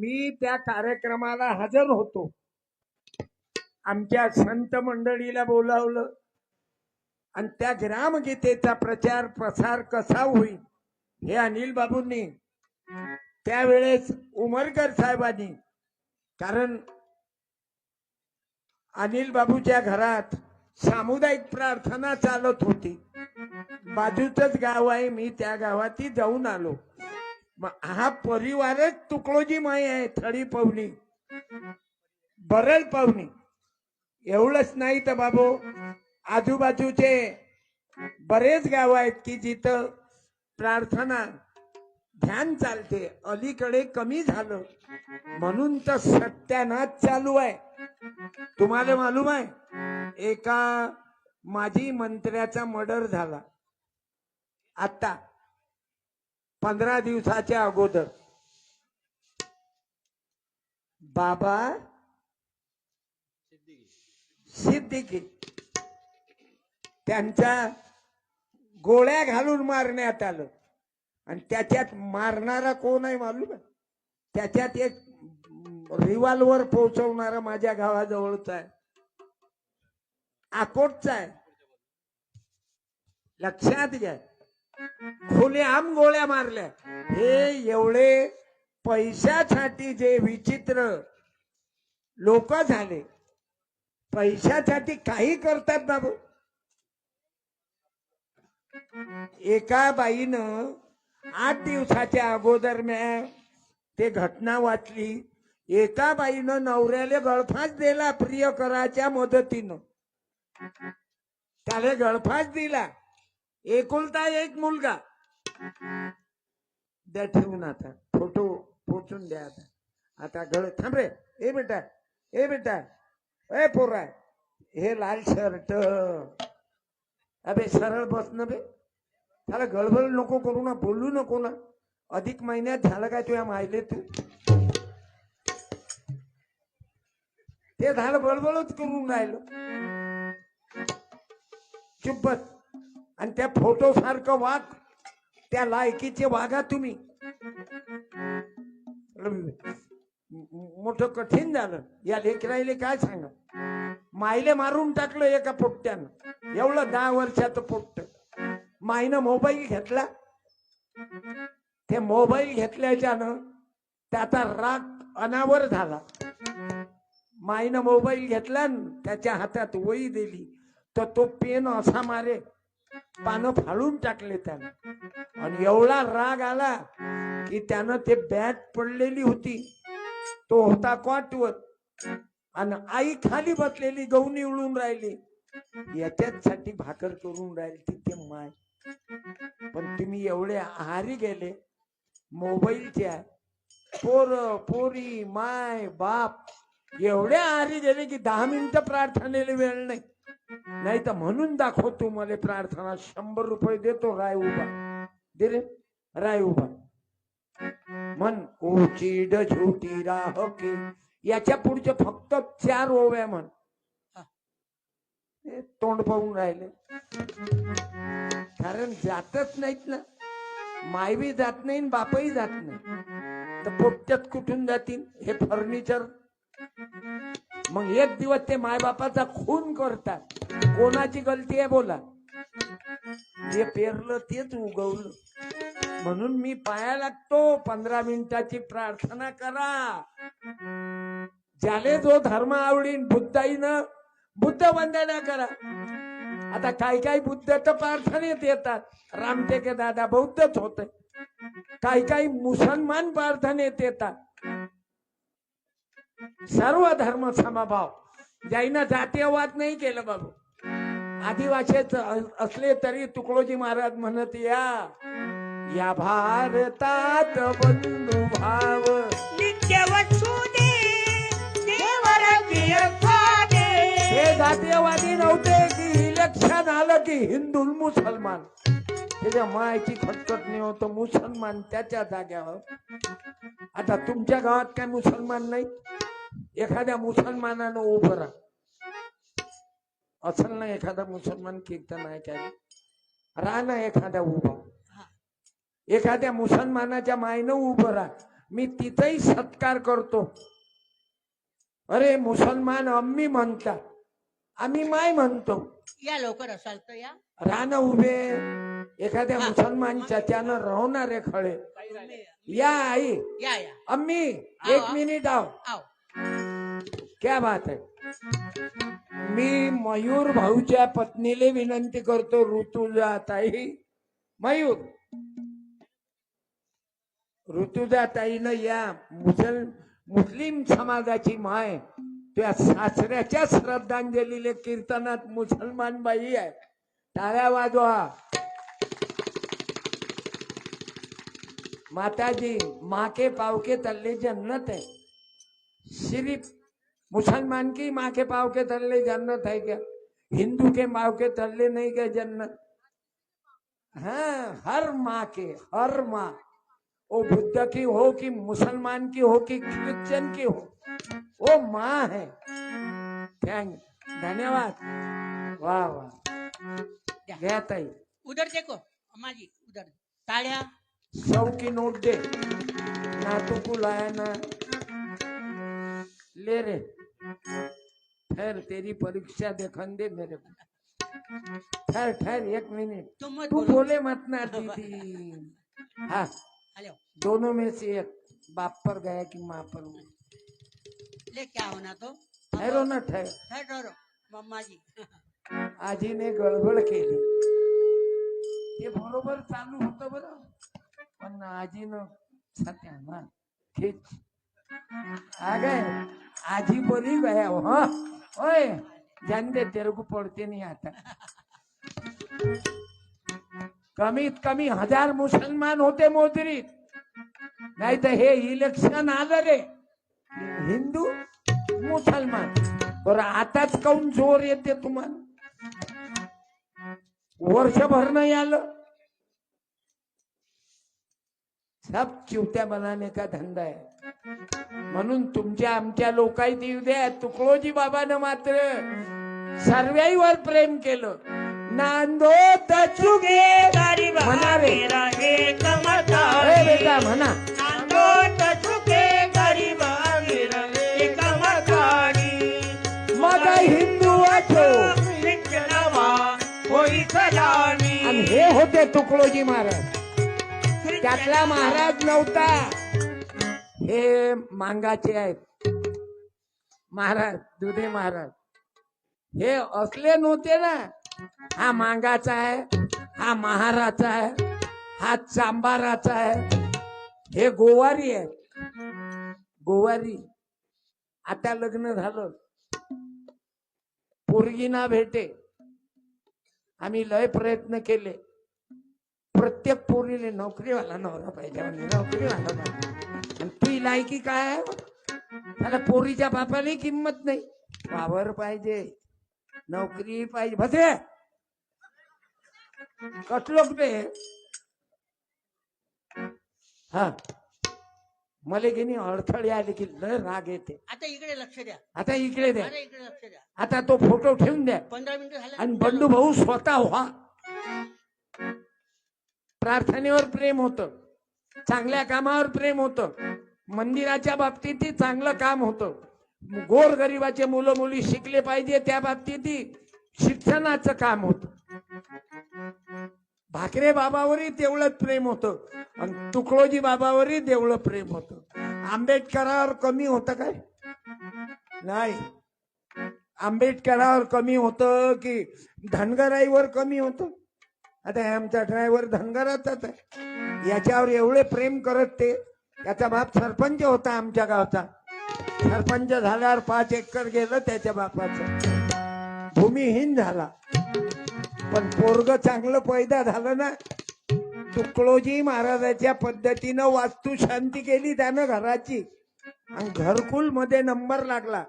मी त्या कार्यक्रमाला हजर होतो. आमच्या संत मंडळीला बोलावलं. आणि त्या ग्रामगीतेचा प्रचार प्रसार कसा होईल हे अनिल बाबूंनी त्यावेळेस उमरकर साहेबांनी कारण अनिल बाबूच्या घरात सामुदायिक प्रार्थना चालत होती. बाजूचंच गाव आहे मी त्या गावात जाऊन आलो. हा परिवारच तुकडोजी माई आहे थळी पवनी बरल पवनी एवढंच नाही तर बाबू आजूबाजूचे बरेच गाव आहेत की जिथं प्रार्थना ध्यान चालते. अलीकडे कमी झालं. म्हणून तर सत्यानाथ चालू आहे. तुम्हाला मालूम आहे एका माजी मंत्र्याचा मर्डर झाला. आता पंधरा दिवसाच्या अगोदर. बाबा सिद्दीकी. त्यांच्या गोळ्या घालून मारण्यात आलं. आणि त्याच्यात मारणारा कोण आहे मालूम त्याच्यात एक रिव्हॉल्वर पोहोचवणारा माझ्या गावाजवळचा आहे. आकोटचा आहे. लक्षात घ्या. खुलेआम गोळ्या मारल्या. हे एवढे पैशासाठी जे विचित्र लोक झाले पैशासाठी काही करतात बाबू एका बाईनं आठ दिवसाच्या अगोदर म्या ते घटना वाचली. एका बाईनं नवऱ्याला गळफास दिला प्रियकराच्या मदतीनं. त्याला गळफास दिला. एकुलता एक मुलगा. द्या ठेवून आता. फोटो पोचून द्या आता. आता गळ थांब रे. ए बेटा. ए बेटा. ए पोरा. हे लाल शर्ट. अबे सरळ बस न बे. त्याला गळबळ नको करू ना. बोलू नको ना. अधिक महिन्यात झालं काय तुझ्या मायले तू? ते झालं बळबळच करून राहिलं. चुप बस. त्या फोटो सारखं वाघ त्या लायकीचे वाघा तुम्ही. मोठ कठीण झालं. या लेकराईले काय सांगा? माईले मारून टाकलं एका पोट्ट्यानं. एवढं दहा वर्षाचं पोट्ट. माईनं मोबाईल घेतला. ते मोबाईल घेतल्याच्यानं त्याचा राग अनावर झाला. माईनं मोबाईल घेतला त्याच्या हातात वही दिली. तर तो पेन असा मारे पानं फाळून टाकले त्यानं. आणि एवढा राग आला की त्यानं ते बॅट पडलेली होती. तो होता कॉटवर आणि आई खाली बसलेली गहू उळून राहिली. याच्यासाठी भाकर करून राहिली तिथे माय. पण तुम्ही एवढे आहारी गेले. मोबाईलच्या पोर पोरी माय बाप. एवढे आहारी गेले की दहा मिनिटं प्रार्थनेला वेळ नाही. नाही तर म्हणून दाखवतो मला प्रार्थना. शंभर रुपये देतो राय उभा. दे रे राय उभा. म्हण उचिड झोटी राह के. याच्या पुढचे फक्त चार ओव्या म्हण. तोंड पाहून राहिले. कारण जातच नाहीत ना. मायवी जात नाही बापही जात नाही. तर पोट्यात कुठून जातील? हे फर्निचर. मग एक दिवस ते मायबापाचा खून करतात. कोणाची गलती आहे बोला. जे पेरलं तेच उगवलं. म्हणून मी पाया लागतो. पंधरा मिनिटाची प्रार्थना करा. ज्याले जो धर्म आवडीन बुद्धाईनं बुद्ध वंदना करा. आता काही काही बुद्ध तर प्रार्थनेत येतात. रामटेके दादा बौद्धच होते. काही काही मुसलमान प्रार्थनेत येतात. सर्व धर्म समभाव. ज्यानं जातीयवाद नाही केलं बाबू. आदिवासीच असले तरी तुकडोजी महाराज म्हणत या या भारतात बंधू भाव. हे जातीयवादी नव्हते की इलेक्शन आलं की हिंदू मुसलमान. त्याच्या मायची खटखट नाही होत मुसलमान त्याच्या जाग्यावर. आता तुमच्या गावात काय मुसलमान नाही एखाद्या मुसलमानानं उभं राहा. असल ना एखादा मुसलमान कीर्तन काय राहा ना एखाद्या उभा. एखाद्या मुसलमानाच्या मायनं उभं राहा. मी तिथंही सत्कार करतो. अरे मुसलमान अम्मी म्हणतात आम्ही माय म्हणतो. या लवकर असाल तर या. रान उभे. एखाद्या हा. मुसलमान त्यानं राहणारे खळे. या आई. या या. अम्मी एक. मिनिट आओ. क्या बात आहे मी मयूर भाऊच्या पत्नीले विनंती करतो ऋतुजा ताई. मयूर. ऋतुजा ताईनं या मुसल मुस्लिम समाजाची माय. त्या सासऱ्याच्या श्रद्धांजलीले कीर्तनात मुसलमान बाई आहे. टाळ्या वाजवा. माताजी माके पावके तल्ले जन्नत आहे. श्री मुसलमान की माँ के पाव के तल्ले जन्नत है क्या? हिंदू के माँ के तल्ले नहीं क्या जन्नत? हाँ हर माँ के हर माँ। वो बुद्ध की हो कि मुसलमान की हो कि क्रिश्चियन की हो वो माँ है। थैंक धन्यवाद। वाह वाह। ताई। उधर देखो अम्मा जी उधर। ताड़िया। सौ की नोट दे। ना तू को लाया ना। ले रे। ठहर तेरी परीक्षा देखन दे मेरे को। ठहर ठहर एक मिनट। तू बोलो। मत ना दीदी। हाँ। दोनों में से एक बाप पर गया कि माँ पर गया। ले क्या होना तो? ठहरो ना ठहर। ठहर मम्मा जी आजीने गडबड केली ते बरोबर चालू होतं बरं? पण आजीनं सत्या ना खिच। आ गए आजी बोली गया हो, हो. हाँ. ओए जान तेरे को पढ़ते नहीं आता. कमीत कमी हजार मुसलमान होते मोजरीत. नाही तर हे इलेक्शन आलं रे. हिंदू मुसलमान. बरं आताच काऊन जोर येते तुम्हाला? वर्षभर नाही आलं? सब चिवत्या बनाने का धंदा आहे? म्हणून तुमच्या आमच्या लोकांनी येऊ द्या. तुकडोजी बाबानं मात्र सर्वाईवर प्रेम केलं. नांदो तचुगे गरीब म्हणा रे. मतारी बेटा म्हणा. मग हिंदू आणि हे होते तुकडोजी महाराज. त्यातला महाराज नव्हता. हे मांगाचे आहेत. महाराज दुधे महाराज. हे असले नव्हते ना. हा मांगाचा आहे हा महाराचा आहे हा चांबाराचा आहे. हे गोवारी आहे गोवारी. आता लग्न झालं. पोरगीना भेटे. आम्ही लय प्रयत्न केले. प्रत्येक पोरीले नोकरीवाला नवरा पाहिजे म्हणे, नोकरीवाला पाहिजे आणि ती लायकी काय त्याला पोरीच्या बापाला किंमत नाही. वावर पाहिजे. नोकरी पाहिजे. बसे. कटलोक ते हा. मला की नाही अडथळे आले की लय राग येते. आता इकडे लक्ष द्या. आता इकडे द्या इकडे लक्ष द्या. आता तो फोटो ठेवून द्या. पंधरा मिनिटं झाले. आणि बंडू भाऊ स्वतः व्हा. प्रार्थनेवर प्रेम होतं. चांगल्या कामावर प्रेम होतं. मंदिराच्या बाबतीतही चांगलं काम होतं. गोरगरिबाचे मुलं मुली शिकले पाहिजे त्या बाबतीतही शिक्षणाचं काम होत. भाकरे बाबावरही तेवढंच प्रेम होतं. आणि तुकडोजी बाबावरही तेवढं प्रेम होतं. आंबेडकरावर कमी होतं काय? नाही. आंबेडकरावर कमी होतं की धनगराईवर कमी होतं. आता हे आमचा ड्रायव्हर धनगराचाच आहे. याच्यावर एवढे प्रेम करत ते. याचा बाप सरपंच होता आमच्या गावचा. सरपंच झाल्यावर पाच एकर गेलं त्याच्या बापाचं. भूमिहीन झाला. पण पोरग चांगलं पैदा झालं ना तुकडोजी महाराजाच्या पद्धतीनं वास्तू शांती केली त्यानं घराची. आणि घरकुलमध्ये नंबर लागला.